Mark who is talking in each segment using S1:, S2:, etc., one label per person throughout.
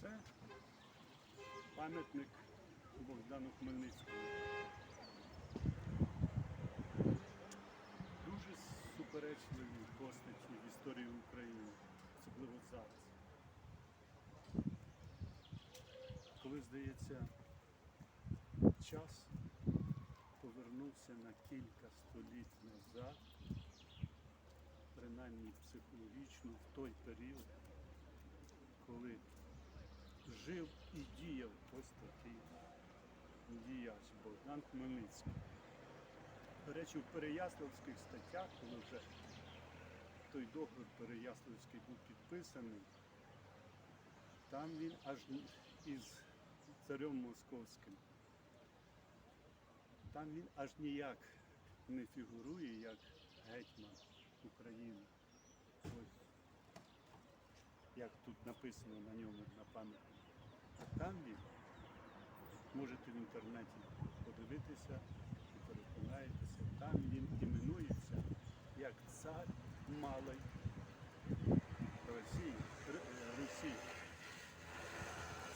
S1: Це пам'ятник Богдану Хмельницькому. Дуже суперечливі постаті в історії України, особливо зараз. Коли, здається, час повернувся на кілька століть назад, принаймні психологічно в той період, коли жив і діяв ось такий діяч Богдан Хмельницький. До речі, в Переяславських статтях, коли вже той договір Переяславський був підписаний, там він аж із царем московським. Там він аж ніяк не фігурує як гетьман України. Ось як тут написано на ньому на пам'ятнику. Там він, можете в інтернеті подивитися і переконаєтеся, там він іменується як цар малої Росії. Р- е.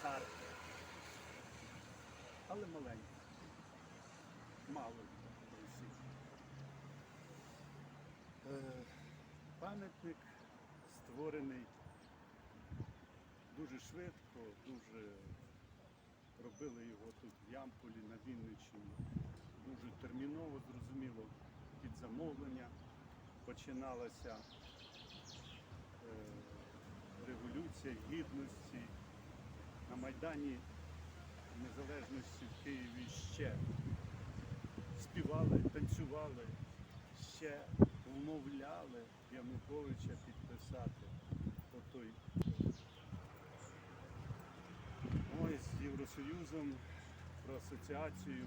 S1: Цар. Але маленький. Малої Русі. Е, Пам'ятник створений дуже швидко, дуже робили його тут в Ямполі на Вінниччині. Дуже терміново, зрозуміло, під замовлення починалася е, революція гідності. На Майдані Незалежності в Києві ще співали, танцювали, ще вмовляли Януковича підписати отой ой, з Євросоюзом про асоціацію.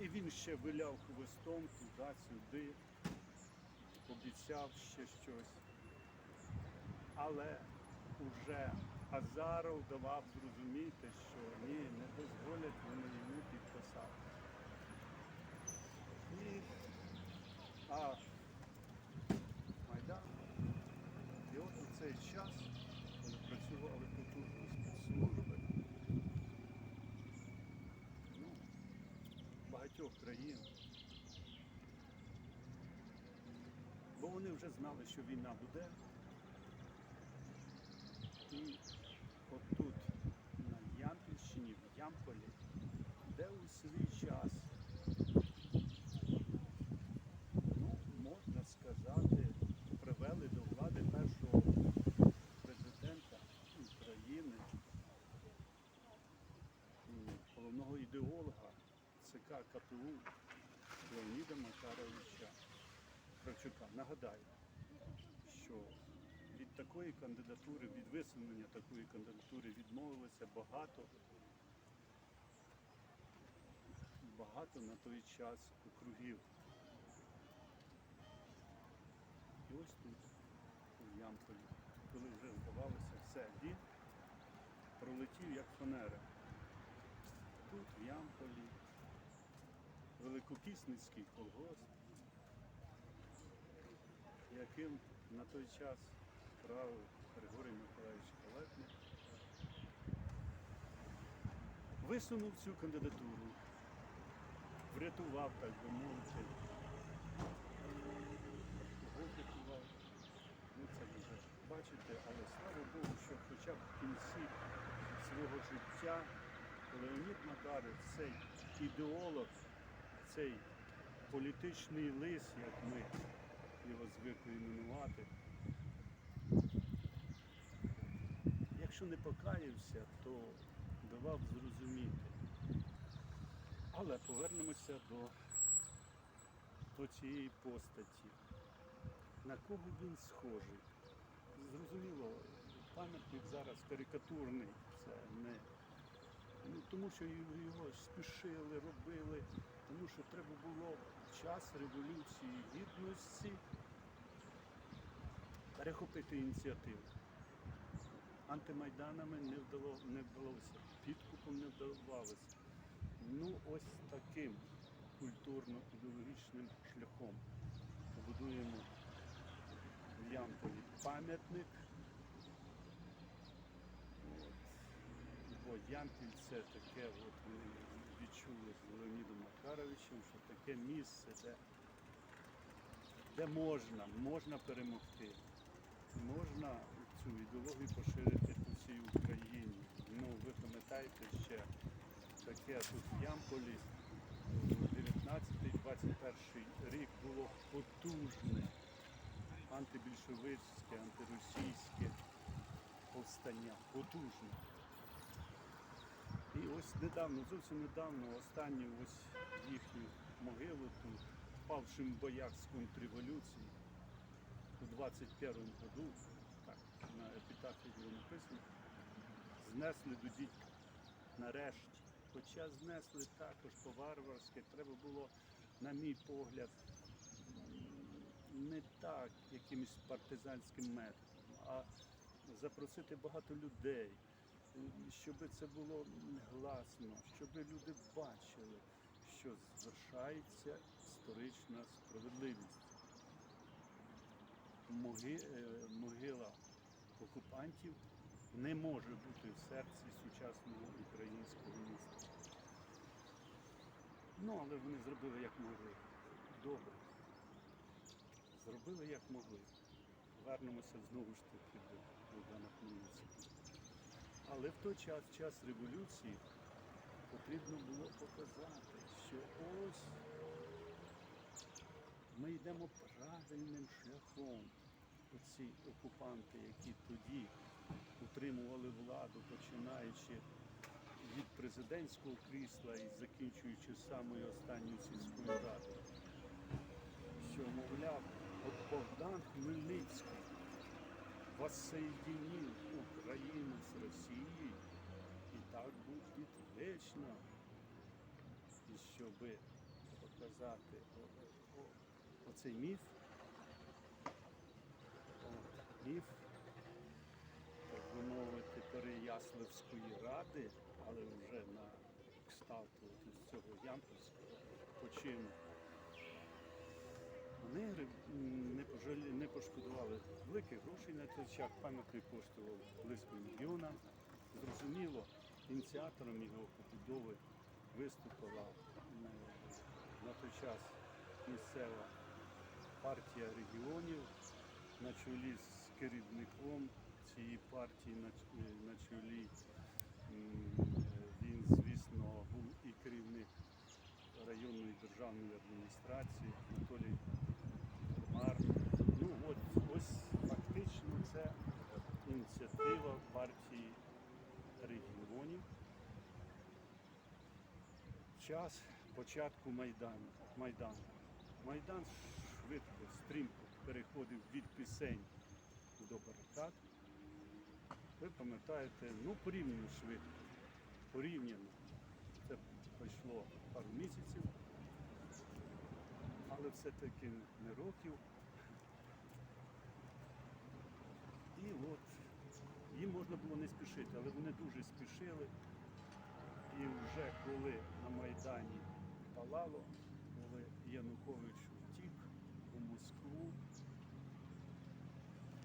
S1: І він ще виляв хвостом туди-сюди, обіцяв ще щось. Але уже Азаров давав зрозуміти, що ні, не дозволять вони йому підписати. І, а Майдан. І от у цей час, коли працювали потужно спецслужби, ну, багатьох країн, бо вони вже знали, що війна буде. І отут, на Ямпільщині, в Ямполі, де у свій час, ну, можна сказати, привели до влади першого президента України, головного ідеолога ЦК КПУ Леоніда Макаровича Кравчука. Нагадаю, такої кандидатури, від висунення такої кандидатури відмовилося багато, багато на той час округів. І ось тут, у Ямполі, коли вже здавалося все, він пролетів як фанера. Тут, в Ямполі, Великопісницький колгосп, яким на той час правив Григорій Миколаївич Калетник, висунув цю кандидатуру, врятував, так би мовити, Кого врятував, ну це вже бачите, але слава Богу, що хоча б в кінці свого життя Леонід Макаров, цей ідеолог, цей політичний лис, як ми його звикли іменувати, якщо не покаявся, то давав зрозуміти. Але повернемося до, до цієї постаті. На кого він схожий? Зрозуміло, пам'ятник зараз карикатурний, це не. Ну, тому що його спішили, робили, тому що треба було час Революції Гідності перехопити ініціативу. Антимайданами не, вдало, не вдалося, підкупом не вдавалося. Ну, ось таким культурно-ідеологічним шляхом побудуємо в Ямполі пам'ятник. От. Ямпіль це таке, от вони відчули з Леонідом Макаровичем, що таке місце, де, де можна, можна перемогти. Можна цю ідеологію поширити по всій Україні. Ну, ви пам'ятаєте ще таке тут в Ямполі 19-21 рік було потужне антибільшовицьке, антиросійське повстання. Потужне. І ось недавно, зовсім недавно, останню ось їхню могилу тут, впавшим в боях з контрреволюції у 21-му году, на епітафі було написано, знесли до дідька. Нарешті. Хоча знесли також по-варварськи, треба було, на мій погляд, не так якимось партизанським методом, а запросити багато людей, щоб це було гласно, щоб люди бачили, що звершається історична справедливість. Е, могила окупантів не може бути в серці сучасного українського міста. Ну, але вони зробили як могли. Добре. Зробили як могли. Вернемося знову ж таки до Богдана Хмельницького. Але в той час, в час революції, потрібно було показати, що ось ми йдемо правильним шляхом. Оці окупанти, які тоді утримували владу, починаючи від президентського крісла і закінчуючи самою останньою сільською радою, що, мовляв, от Богдан Хмельницький воссоединил Україну з Росією і так буде вічно. І щоб показати оцей міф, от, так би мовити, Переяславської ради, але вже на кшталт от із цього Ямпольського почину. Вони не, пожалі, не пошкодували великих грошей на той час. Пам'ятник коштував близько мільйона. Зрозуміло, ініціатором його побудови виступила на той час місцева партія регіонів на чолі з керівником цієї партії на, е, чолі. е, Він, звісно, був і керівник районної державної адміністрації Анатолій Мар. Ну от ось фактично це ініціатива партії регіонів. Час початку. Майдану. Майдан швидко, стрімко переходив від пісень до барикад. Ви пам'ятаєте, ну порівняно швидко. Порівняно. Це пройшло пару місяців, але все-таки не років. І от їм можна було не спішити, але вони дуже спішили. І вже коли на Майдані палало, коли Янукович втік у Москву,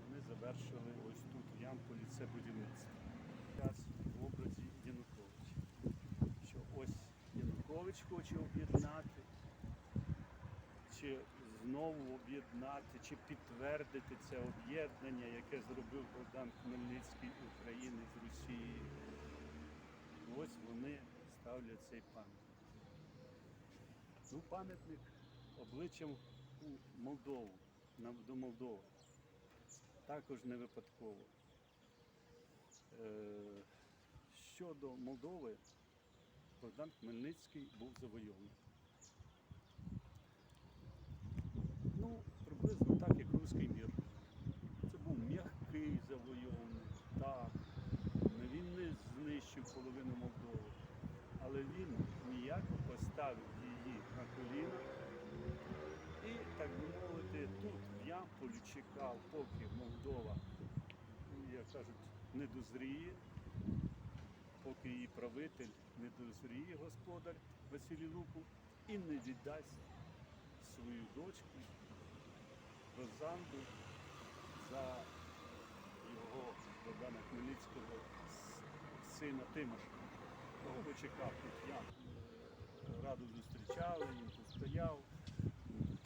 S1: вони завершили ось тут в Ямполі це будівництво. Зараз в образі Януковича. Що ось Янукович хоче об'єднати, чи знову об'єднати, чи підтвердити це об'єднання, яке зробив Богдан Хмельницький України з Росією. Ось вони ставлять цей пам'ятник. Ну, пам'ятник обличчям у Молдову, до Молдови. Також не випадково. Е, Щодо Молдови, Богдан Хмельницький був завойовник. Ну, приблизно так, як Руський мір. Це був м'який завойовник, так. Він не знищив половину Молдови, але він ніяко поставив її на коліна і, так би мовити, тут Ямполі чекав, поки Молдова, ну, як кажуть, не дозріє, поки її правитель не дозріє господар Василій Лупу і не віддасть свою дочку Розанду за його Богдана Хмельницького сина Тимоша. Довго чекав тут я. Раду зустрічали, він тут стояв,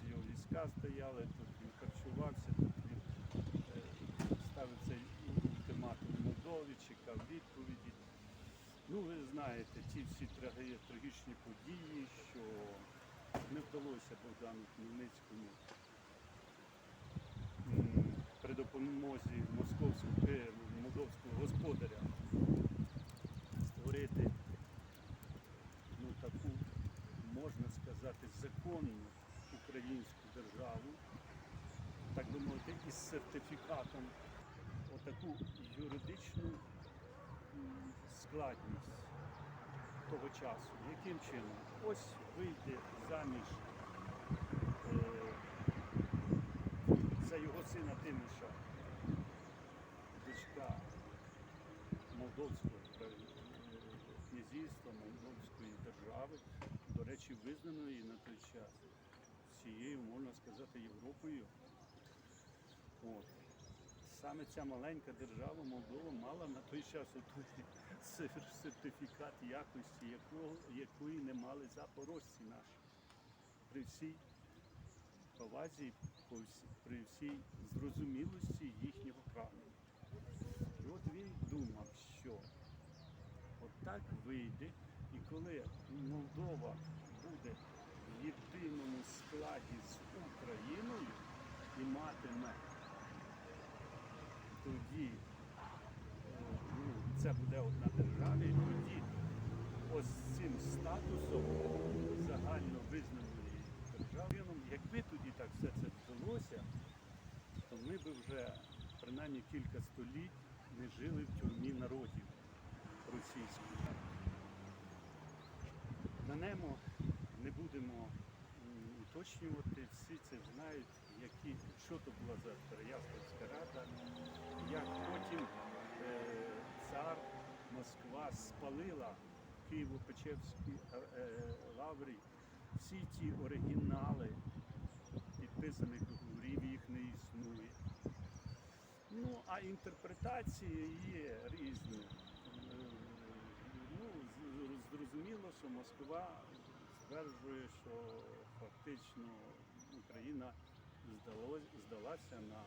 S1: його війська стояли, тут він харчувався, тут він е, ставив цей ультиматум Чекав відповіді. Ну, ви знаєте, ті всі трагічні події, що не вдалося Богдану Хмельницькому при допомозі московського е, молдовського господаря створити ну, таку, можна сказати, законну українську державу, так би мовити, із сертифікатом, отаку юридичну складність того часу. Яким чином? Ось вийде заміж е, за його сина Тимоша, дочка Молдовського е, князівства, Молдовської держави, до речі, визнаної на той час всією, можна сказати, Європою. От. Саме ця маленька держава Молдова мала на той час отой сертифікат якості, якого, якої не мали запорожці наші. При всій повазі, при всій зрозумілості їхнього прагнення. І от він думав, що от вийде, і коли Молдова буде в єдиному складі з Україною і матиме тоді е, ну, це буде одна держава, і тоді ось цим статусом загально визнаної держави, ну, якби тоді так все це вдалося, то ми б вже принаймні кілька століть не жили в тюрмі народів російських. Ньому не будемо уточнювати, всі це знають, які, що то була за Переяславська рада, як потім е, цар Москва спалила Києво-Печерський е, е, лаврі. Всі ті оригінали підписаних договорів їх не існує. Ну, а інтерпретації є різні. Е, Ну, зрозуміло, що Москва стверджує, що фактично Україна здалось, здалася на,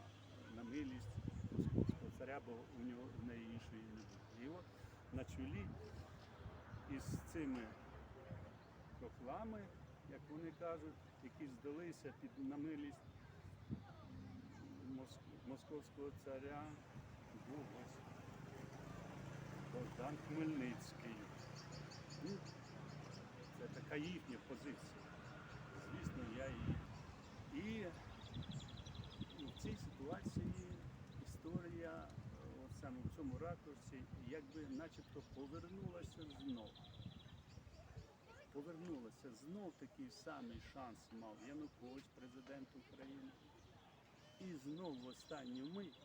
S1: на милість московського царя, бо у нього в неї іншої не було. І от на чолі із цими хохлами, як вони кажуть, які здалися під на милість московського царя, був ось Богдан Хмельницький. Ну, це така їхня позиція. Я її. І в цій ситуації історія, е, саме в цьому ракурсі, якби начебто повернулася знов. Повернулася знов такий самий шанс мав Янукович, президент України. І знов в останню мить,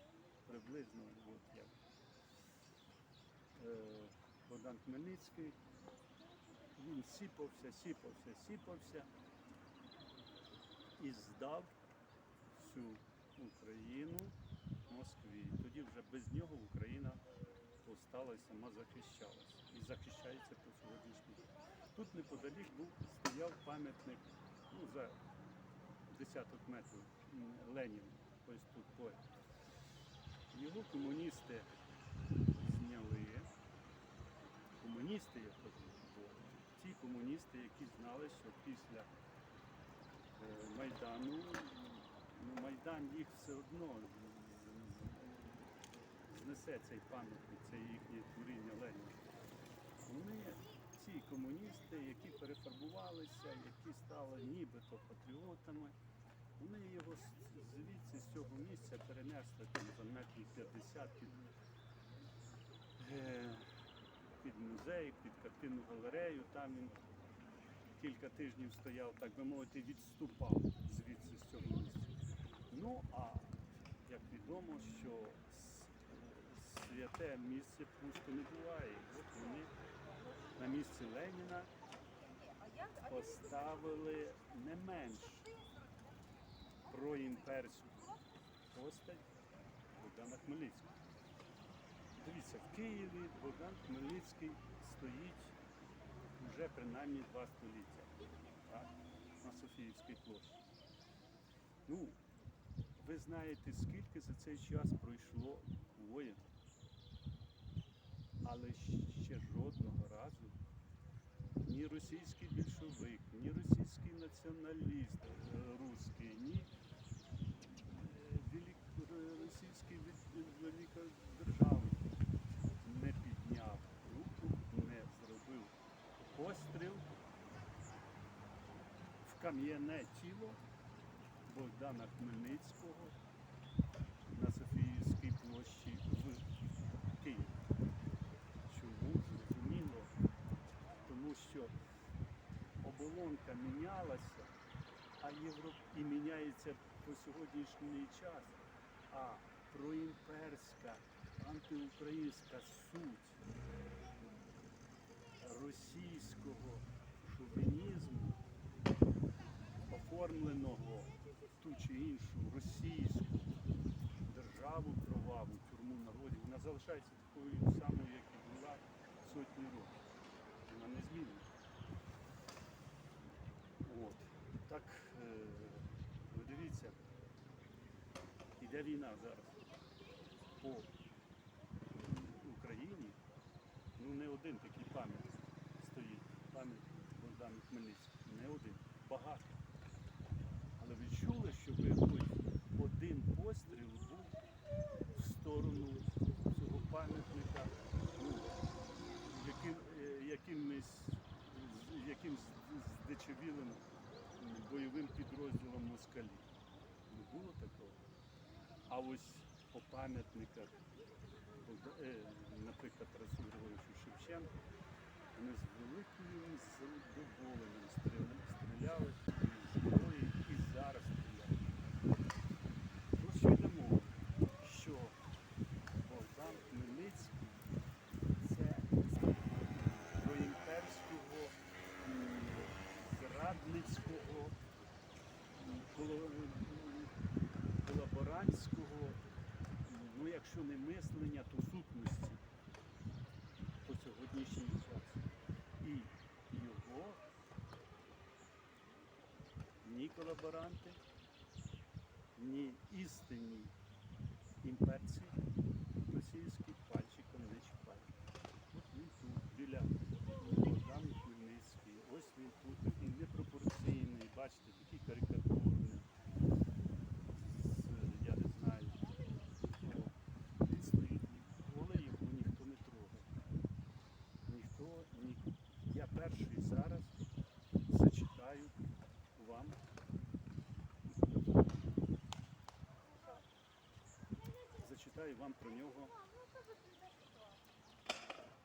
S1: приблизно от як е, Богдан Хмельницький, він сіпався, сіпався, сіпався і здав всю Україну Москві. Тоді вже без нього Україна повстала і сама захищалася. І захищається по сьогоднішній день. Тут неподалік був стояв пам'ятник ну, за десяток метрів м, Леніну, ось тут поряд. Його комуністи зняли. Комуністи, я кажу, бо ті комуністи, які знали, що після Майдану, ну, Майдан їх все одно знесе цей пам'ятник, це їхнє творіння Леніна. Вони, ці комуністи, які перефарбувалися, які стали нібито патріотами, вони його звідси, з цього місця перенесли там за метрів 50 під, е, під музей, під картинну галерею. Там він кілька тижнів стояв, так би мовити, відступав звідси з цього місця. Ну а як відомо, що святе місце пусто не буває. От вони на місці Леніна поставили не менш проімперську постать Богдана Хмельницького. Дивіться, в Києві Богдан Хмельницький стоїть вже принаймні два століття так, на Софіївській площі. Ну, ви знаєте, скільки за цей час пройшло воїн, але ще жодного разу ні російський більшовик, ні російський націоналіст е, русський, ні е, російський від- великодержавник не підняв руку, не зробив постріл в кам'яне тіло Богдана Хмельницького на Софіївській площі в Києві. Чому зрозуміло? Тому що оболонка мінялася, а Євро... і міняється по сьогоднішній час. А проімперська, антиукраїнська суть російського шовінізму, оформленого ту чи іншу російську державу кроваву, тюрму народів, вона залишається такою самою, як і була сотні років. Вона не змінена. От. Так, е, ви дивіться, іде війна зараз по Україні. Ну не один такий пам'ятник стоїть, пам'ятник Богдану Хмельницькому. Не один, багато. Але ви чули, щоб хоч один постріл був в сторону цього пам'ятника, ну, яким, е, якимось, з- якимсь здичавілим бойовим підрозділом москалі. Не було такого. А ось по пам'ятниках, е, наприклад, Тарасу Григоровичу Шевченку, вони з великим задоволенням стріляли, стріляли і зброї зараз. Про що йде? Що Богдан Хмельницький це проімперського, м, зрадницького, колаборантського, ну якщо не мислення, то сутності по сьогоднішній час. І його ні колаборанти, ні істинні імперці російські пальчиком не чіпають. От він тут, біля Богдан Хмельницький, ось він тут, такий непропорційний, бачите, такий карикатурний. З, я не знаю. О, Він стоїть, але його ніхто не трогає. Ніхто, ні. Я перший зараз зачитаю вам. Зачитаю вам про нього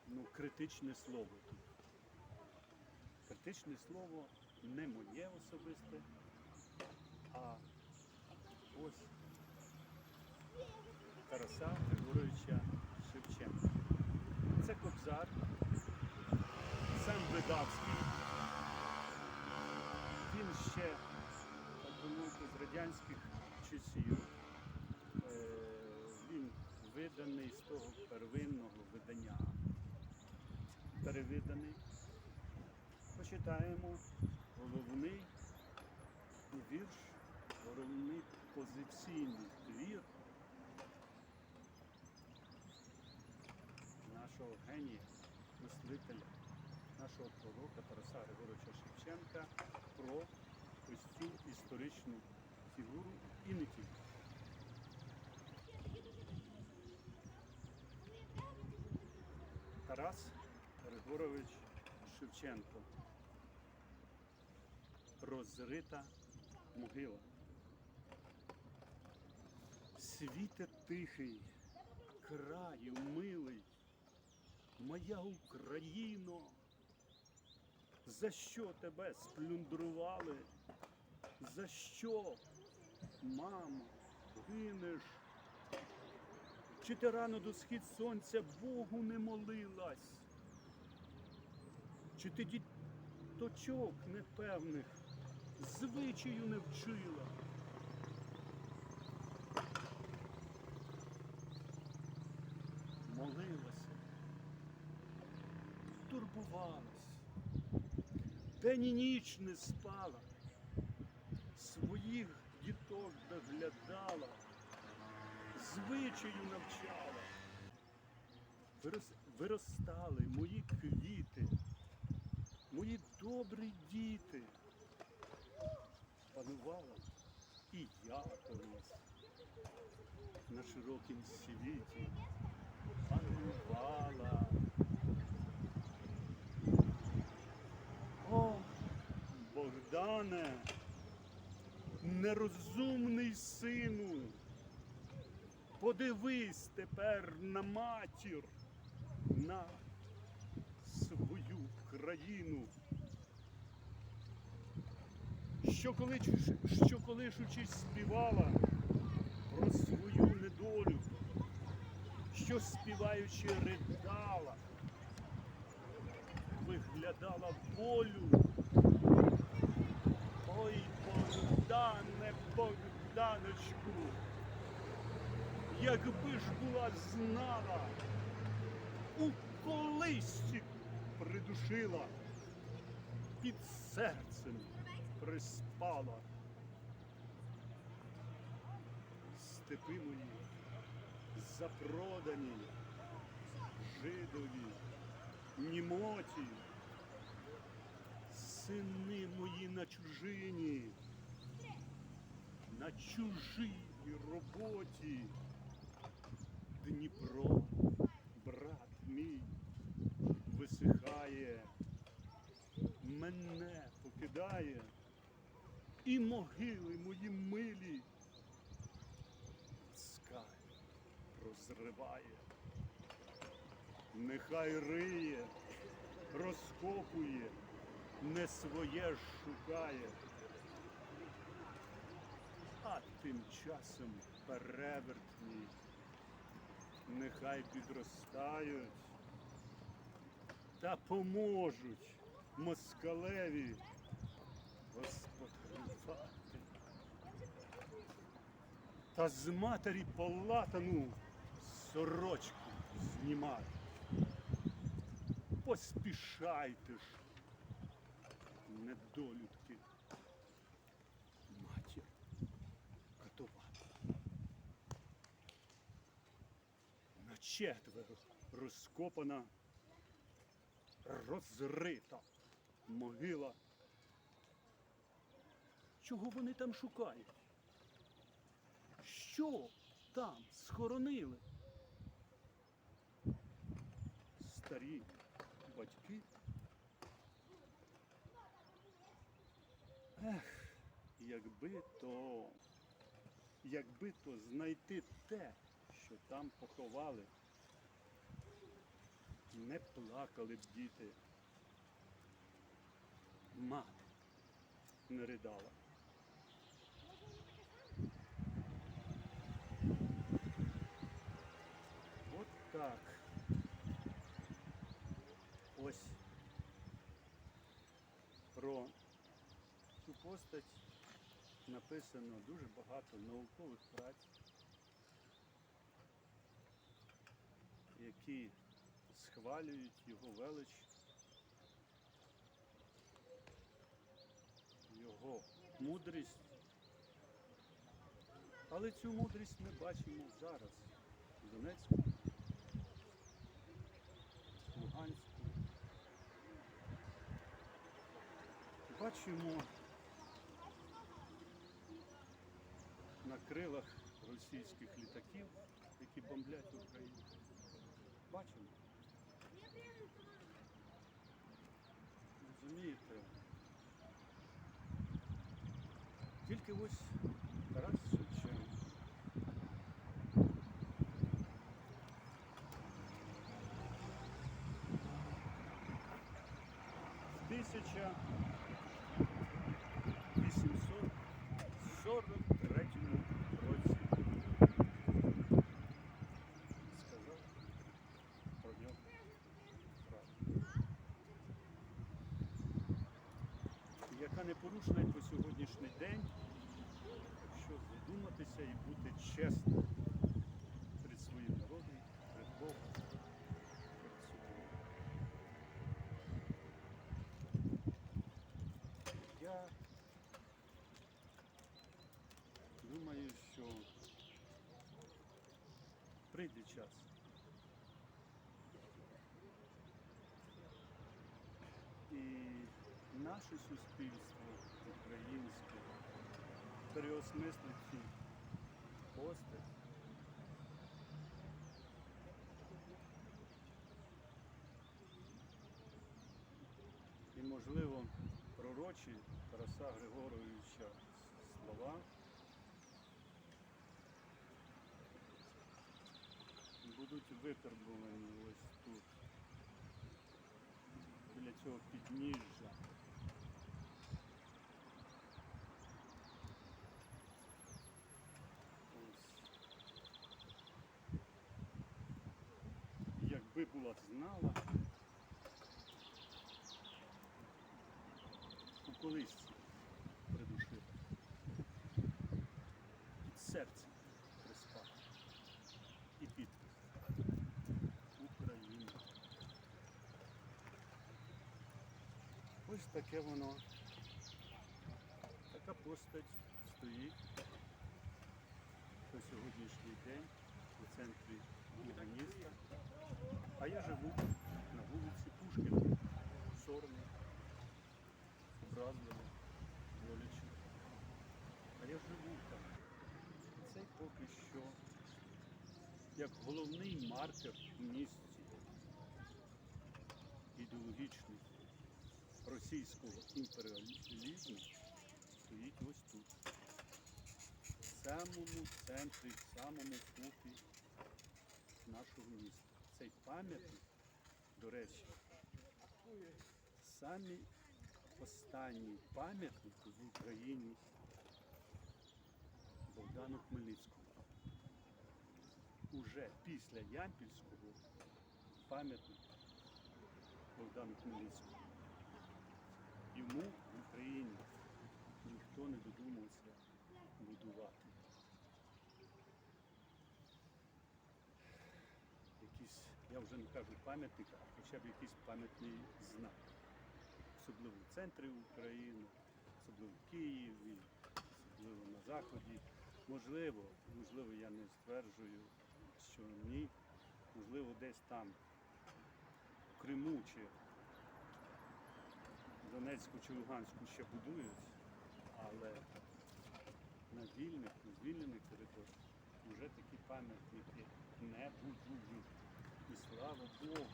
S1: ну, критичне слово тут. Критичне слово не моє особисте, а ось Тараса Григоровича Шевченка. Це кобзар, сам Видавський. Він ще, так би мовити, з радянських часів. Е, Він виданий з того первинного видання. Перевиданий. Почитаємо головний вірш, головний позиційний твір нашого генія, мислителя, нашого пророка Тараса Григоровича Шевченка про ось цю історичну фігуру і не тільки. Тарас Григорович Шевченко. Розрита могила. Світе тихий, краю милий, моя Україно, за що тебе сплюндрували? За що, мамо, гинеш? Чи ти рано до схід сонця Богу не молилась? Чи ти діточок непевних звичаю не вчила? молилася, турбувалась, день і ніч не спала, своїх діток доглядала, звичаю навчала. Вирос- Виростали мої квіти, мої добрі діти. Панувала і я колись на широкім світі панувала. О, Богдане, нерозумний сину, подивись тепер на матір, на свою країну. Що коли, що колишучись співала про свою недолю, що співаючи ридала, виглядала волю. Ой, Богдане, Богданочку, якби ж була знала, у колисці придушила, під серцем приспала. Степи мої запродані, жидові, німоті, сини мої на чужині, на чужій роботі. Дніпро, брат мій, висихає, мене покидає, і могили мої милі скай розриває. Нехай риє, розкопує, не своє шукає. А тим часом перевертні, нехай підростають та поможуть москалеві господарювати. Та з матері полатану сорочку знімати. Поспішайте ж, недолюдки, матір катувати. На четверо розкопана, розрита могила. Чого вони там шукають? Що там схоронили? Старі батьки. Ех, якби то, якби то знайти те, що там поховали, не плакали б діти. Мати не ридала. От так. Ось про цю постать написано дуже багато наукових праць, які схвалюють його велич, його мудрість. Але цю мудрість ми бачимо зараз в Донецьку, Луганську. Бачимо на крилах російських літаків, які бомблять Україну. Бачимо. Розумієте? Тільки ось Тарас Шевченко. В 1843 році сказав про нього правду. Яка непорушна і по сьогоднішній день, якщо задуматися і бути чесним перед своїм народом, перед Богом. я думаю, що прийде час. І наше суспільство українське переосмислить цю постать. І, можливо, пророчі Тараса Григоровича слова будуть витербувані ось тут, біля цього підніжжя. Ось. Якби була знала, у колисці придушив. Під серце приспав. І підпис. Україна. Ось таке воно. Така постать стоїть по сьогоднішній день у центрі міста. А я живу на вулиці Пушкіна, Сорни, образливо, боляче. А я живу там. Це поки що як головний маркер в місті ідеологічний російського імперіалізму стоїть ось тут. В самому центрі, в самому купі нашого міста. Цей пам'ятник, до речі, самі останній пам'ятник в Україні Богдану Хмельницькому. Уже після Ямпільського пам'ятник Богдану Хмельницькому. Йому в Україні ніхто не додумався будувати. Якийсь, я вже не кажу пам'ятник, а хоча б якийсь пам'ятний знак. Особливо в центрі України, особливо в Києві, особливо на Заході. Можливо, можливо, я не стверджую, що ні. Можливо, десь там, в Криму чи Донецьку чи Луганську ще будують, але на вільних, на звільнених територіях вже такі пам'ятники не будують. І слава Богу,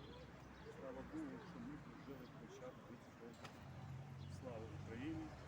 S1: слава Богу, що ми прожили б від того. Слава Україні!